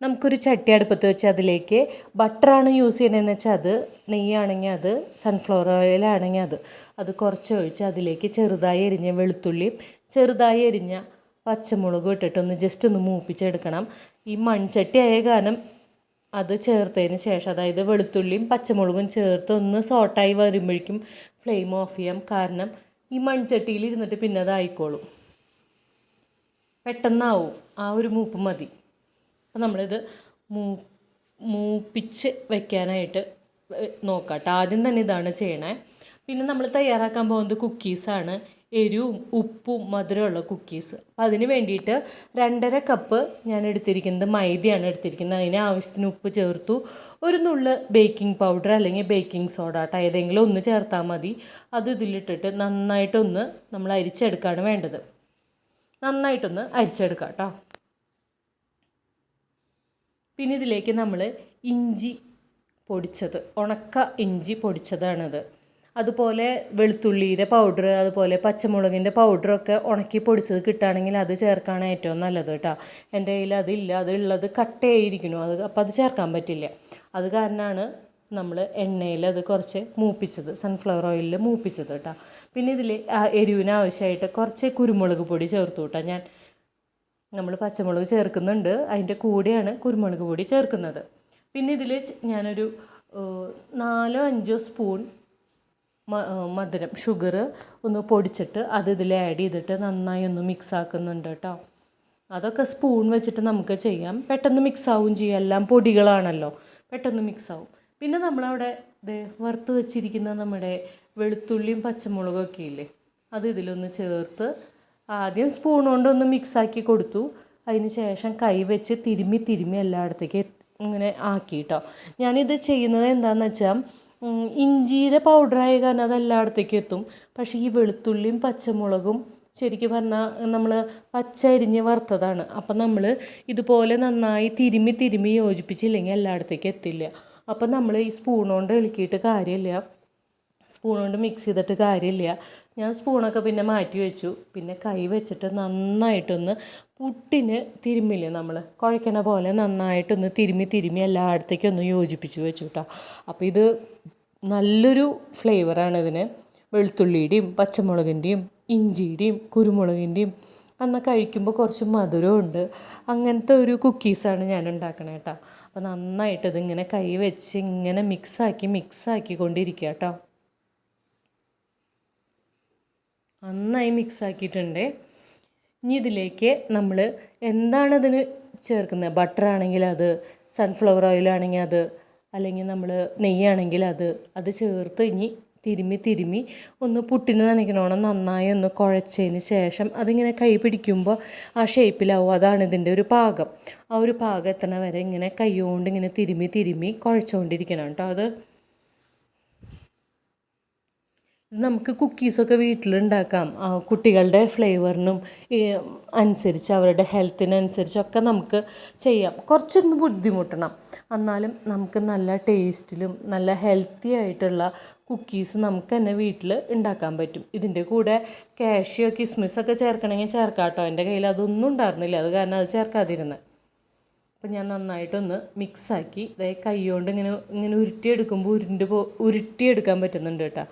നമുക്കൊരു ചട്ടി അടുപ്പത്ത് വെച്ച് അതിലേക്ക് ബട്ടറാണ് യൂസ് ചെയ്യണതെന്ന് വെച്ചാൽ അത് നെയ്യാണെങ്കിൽ അത് സൺഫ്ലവർ ഓയിലാണെങ്കിൽ അത്. അത് കുറച്ച് ഒഴിച്ച് അതിലേക്ക് ചെറുതായി എരിഞ്ഞ വെളുത്തുള്ളിയും ചെറുതായി എരിഞ്ഞ പച്ചമുളകും ഇട്ടിട്ടൊന്ന് ജസ്റ്റ് ഒന്ന് മൂപ്പിച്ചെടുക്കണം. ഈ മൺചട്ടി ആയ കാരണം അത് ചേർത്തതിന് ശേഷം അതായത് വെളുത്തുള്ളിയും പച്ചമുളകും ചേർത്ത് ഒന്ന് സോട്ടായി വരുമ്പോഴേക്കും ഫ്ലെയിം ഓഫ് ചെയ്യാം. കാരണം ഈ മൺചട്ടിയിൽ ഇരുന്നിട്ട് പിന്നെ അതായിക്കോളും പെട്ടെന്നാവും. ആ ഒരു മൂപ്പ് മതി. അപ്പോൾ നമ്മളിത് മൂ മൂപ്പിച്ച് വെക്കാനായിട്ട് നോക്കാം കേട്ടോ ആദ്യം തന്നെ ഇതാണ് ചെയ്യണേ. പിന്നെ നമ്മൾ തയ്യാറാക്കാൻ പോകുന്നത് കുക്കീസാണ് എരിവും ഉപ്പും മധുരമുള്ള കുക്കീസ് അപ്പോൾ അതിന് വേണ്ടിയിട്ട് രണ്ടര കപ്പ് ഞാൻ എടുത്തിരിക്കുന്നത് മൈദയാണ് എടുത്തിരിക്കുന്നത്. അതിന് ആവശ്യത്തിന് ഉപ്പ് ചേർത്തു. ഒരു നുള്ള് ബേക്കിംഗ് പൗഡർ അല്ലെങ്കിൽ ബേക്കിംഗ് സോഡ കേട്ടോ ഏതെങ്കിലും ഒന്ന് ചേർത്താൽ മതി. അത് ഇതിലിട്ടിട്ട് നന്നായിട്ടൊന്ന് നമ്മൾ അരിച്ചെടുക്കുകയാണ് വേണ്ടത്. നന്നായിട്ടൊന്ന് അരിച്ചെടുക്കാം കേട്ടോ പിന്നെ ഇതിലേക്ക് നമ്മൾ ഇഞ്ചി പൊടിച്ചത് ഉണക്ക ഇഞ്ചി പൊടിച്ചതാണത്. അതുപോലെ വെളുത്തുള്ളിയുടെ പൗഡർ അതുപോലെ പച്ചമുളകിന്റെ പൗഡറൊക്കെ ഉണക്കി പൊടിച്ചത് കിട്ടുകയാണെങ്കിൽ അത് ചേർക്കാണ് ഏറ്റവും നല്ലത് കേട്ടോ. എന്റെ കയ്യിൽ അതില്ല അതുള്ളത് ഉള്ളത് കട്ടയായിരിക്കുന്നു അത് അപ്പോൾ അത് ചേർക്കാൻ പറ്റില്ല. അത് കാരണമാണ് നമ്മൾ എണ്ണയിൽ അത് കുറച്ച് മൂപ്പിച്ചത് സൺഫ്ലവർ ഓയിലിൽ മൂപ്പിച്ചത് കേട്ടോ. പിന്നെ ഇതിൽ എരിവിന് ആവശ്യമായിട്ട് കുറച്ച് കുരുമുളക് പൊടി ചേർത്തു കേട്ടോ ഞാൻ. നമ്മൾ പച്ചമുളക് ചേർക്കുന്നുണ്ട്. അതിന്റെ കൂടെയാണ് കുരുമുളക് പൊടി ചേർക്കുന്നത്. പിന്നെ ഇതിൽ ഞാനൊരു നാലോ അഞ്ചോ സ്പൂൺ മധുരം ഷുഗർ ഒന്ന് പൊടിച്ചിട്ട് അത് ഇതിൽ ആഡ് ചെയ്തിട്ട് നന്നായി ഒന്ന് മിക്സ് ആക്കുന്നുണ്ട് കേട്ടോ അതൊക്കെ സ്പൂൺ വെച്ചിട്ട് നമുക്ക് ചെയ്യാം. പെട്ടെന്ന് മിക്സ് ആവും ചെയ്യും. എല്ലാം പൊടികളാണല്ലോ. പെട്ടെന്ന് മിക്സ് ആവും. പിന്നെ നമ്മളവിടെ ഇത് വറുത്ത് വെച്ചിരിക്കുന്ന നമ്മുടെ വെളുത്തുള്ളിയും പച്ചമുളകൊക്കെ ഇല്ലേ? അത് ഇതിലൊന്ന് ചേർത്ത് ആദ്യം സ്പൂൺ കൊണ്ടൊന്ന് മിക്സാക്കി കൊടുത്തു. അതിന് ശേഷം കൈ വെച്ച് തിരുമ്മി തിരുമ്മി എല്ലായിടത്തേക്ക് ഇങ്ങനെ ആക്കി കേട്ടോ ഞാനിത് ചെയ്യുന്നത് എന്താണെന്ന് വെച്ചാൽ ഇഞ്ചിയുടെ പൗഡറായ കാരണം അത് എല്ലായിടത്തേക്കും എത്തും. പക്ഷേ ഈ വെളുത്തുള്ളിയും പച്ചമുളകും ശരിക്കും പറഞ്ഞാൽ നമ്മൾ പച്ച അരിഞ്ഞ് വറുത്തതാണ്. അപ്പം നമ്മൾ ഇതുപോലെ നന്നായി തിരുമ്മി തിരുമ്മി യോജിപ്പിച്ചില്ലെങ്കിൽ എല്ലായിടത്തേക്കും എത്തില്ല. അപ്പം നമ്മൾ ഈ സ്പൂൺ കൊണ്ട് ഇളക്കിയിട്ട് കാര്യമില്ല. സ്പൂൺ കൊണ്ട് മിക്സ് ചെയ്തിട്ട് കാര്യമില്ല. ഞാൻ സ്പൂണൊക്കെ പിന്നെ മാറ്റി വെച്ചു. പിന്നെ കൈ വെച്ചിട്ട് നന്നായിട്ടൊന്ന് പുട്ടിന് തിരുമ്മില്ലേ നമ്മൾ കുഴക്കണ പോലെ നന്നായിട്ടൊന്ന് തിരുമ്മി തിരുമ്മി എല്ലായിടത്തേക്കും ഒന്ന് യോജിപ്പിച്ച് വെച്ചു കേട്ടോ അപ്പോൾ ഇത് നല്ലൊരു ഫ്ലേവറാണ് ഇതിന്. വെളുത്തുള്ളിയുടെയും പച്ചമുളകിന്റെയും ഇഞ്ചിയുടെയും കുരുമുളകിന്റെയും അന്ന് കഴിക്കുമ്പോൾ കുറച്ച് മധുരമുണ്ട് അങ്ങനത്തെ ഒരു കുക്കീസാണ് ഞാൻ ഉണ്ടാക്കണേ കേട്ടോ അപ്പോൾ നന്നായിട്ട് ഇതിങ്ങനെ കൈ വെച്ച് ഇങ്ങനെ മിക്സാക്കി മിക്സാക്കി കൊണ്ടിരിക്കുക കേട്ടോ നന്നായി മിക്സ് ആക്കിയിട്ടുണ്ട് ഇനി ഇതിലേക്ക് നമ്മൾ എന്താണ് അതിന് ചേർക്കുന്നത് ബട്ടർ ആണെങ്കിൽ അത് സൺഫ്ലവർ ഓയിലാണെങ്കിൽ അത് അല്ലെങ്കിൽ നമ്മൾ നെയ്യാണെങ്കിൽ അത് അത് ചേർത്ത് ഇനി തിരുമ്മി തിരുമ്മി ഒന്ന് പുട്ടിന് നനയ്ക്കണോണം. നന്നായി ഒന്ന് കുഴച്ചതിന് ശേഷം അതിങ്ങനെ കൈ പിടിക്കുമ്പോൾ ആ ഷേപ്പിലാവും അതാണ് ഇതിന്റെ ഒരു പാകം. ആ ഒരു പാകം എത്തണ വരെ ഇങ്ങനെ കൈ കൊണ്ട് ഇങ്ങനെ തിരുമ്മി തിരുമ്മി കുഴച്ചുകൊണ്ടിരിക്കണം കേട്ടോ അത്. നമുക്ക് കുക്കീസൊക്കെ വീട്ടിലുണ്ടാക്കാം. കുട്ടികളുടെ ഫ്ലേവറിനും അനുസരിച്ച് അവരുടെ ഹെൽത്തിനനുസരിച്ചൊക്കെ നമുക്ക് ചെയ്യാം. കുറച്ചൊന്ന് ബുദ്ധിമുട്ടണം. എന്നാലും നമുക്ക് നല്ല ടേസ്റ്റിലും നല്ല ഹെൽത്തി ആയിട്ടുള്ള കുക്കീസ് നമുക്ക് തന്നെ വീട്ടിൽ ഉണ്ടാക്കാൻ പറ്റും. ഇതിന്റെ കൂടെ കാഷ്യോ കിസ്മിസൊക്കെ ചേർക്കണമെങ്കിൽ ചേർക്കാം കേട്ടോ എന്റെ കയ്യിൽ അതൊന്നും ഉണ്ടായിരുന്നില്ല. അത് കാരണം അത് ചേർക്കാതിരുന്നത് അപ്പോൾ ഞാൻ നന്നായിട്ടൊന്ന് മിക്സാക്കി. അതായത് കൈ കൊണ്ട് ഇങ്ങനെ ഇങ്ങനെ ഉരുട്ടിയെടുക്കുമ്പോൾ ഉരുണ്ട് പോ ഉരുട്ടിയെടുക്കാൻ പറ്റുന്നുണ്ട് കേട്ടോ.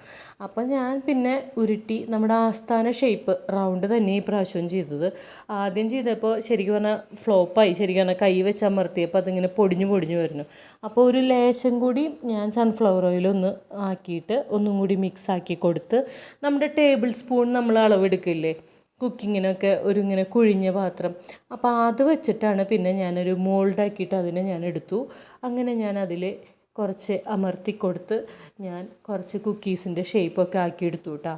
അപ്പോൾ ഞാൻ പിന്നെ ഉരുട്ടി നമ്മുടെ ആസ്ഥാന ഷേപ്പ് റൗണ്ട് തന്നെ ഈ പ്രാവശ്യം ചെയ്തത്. ആദ്യം ചെയ്തപ്പോൾ ശരിക്കും പറഞ്ഞാൽ ഫ്ലോപ്പായി ശരിക്കും പറഞ്ഞാൽ കൈ വെച്ച് അമർത്തിയപ്പോൾ അതിങ്ങനെ പൊടിഞ്ഞു പൊടിഞ്ഞു വരുന്നു. അപ്പോൾ ഒരു ലേശം കൂടി ഞാൻ സൺഫ്ലവർ ഓയിലൊന്ന് ആക്കിയിട്ട് ഒന്നും കൂടി മിക്സ് ആക്കി കൊടുത്ത് നമ്മുടെ ടേബിൾ സ്പൂൺ നമ്മൾ അളവെടുക്കില്ലേ? കുക്കിങ്ങിനൊക്കെ ഒരു ഇങ്ങനെ കുഴിഞ്ഞ പാത്രം. അപ്പോൾ അത് വെച്ചിട്ടാണ് പിന്നെ ഞാനൊരു മോൾഡാക്കിയിട്ട് അതിനെ ഞാൻ എടുത്തു. അങ്ങനെ ഞാൻ അതിൽ കുറച്ച് അമർത്തി കൊടുത്ത് ഞാൻ കുറച്ച് കുക്കീസിന്റെ ഷേപ്പൊക്കെ ആക്കിയെടുത്തു കേട്ടോ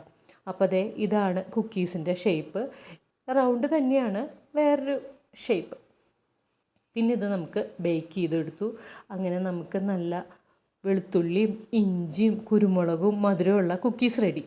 അപ്പോൾ അതെ ഇതാണ് കുക്കീസിന്റെ ഷേപ്പ് റൗണ്ട് തന്നെയാണ് വേറൊരു ഷേപ്പ് പിന്നെ ഇത് നമുക്ക് ബേക്ക് ചെയ്തെടുത്തു. അങ്ങനെ നമുക്ക് നല്ല വെളുത്തുള്ളിയും ഇഞ്ചിയും കുരുമുളകും മധുരമുള്ള കുക്കീസ് റെഡി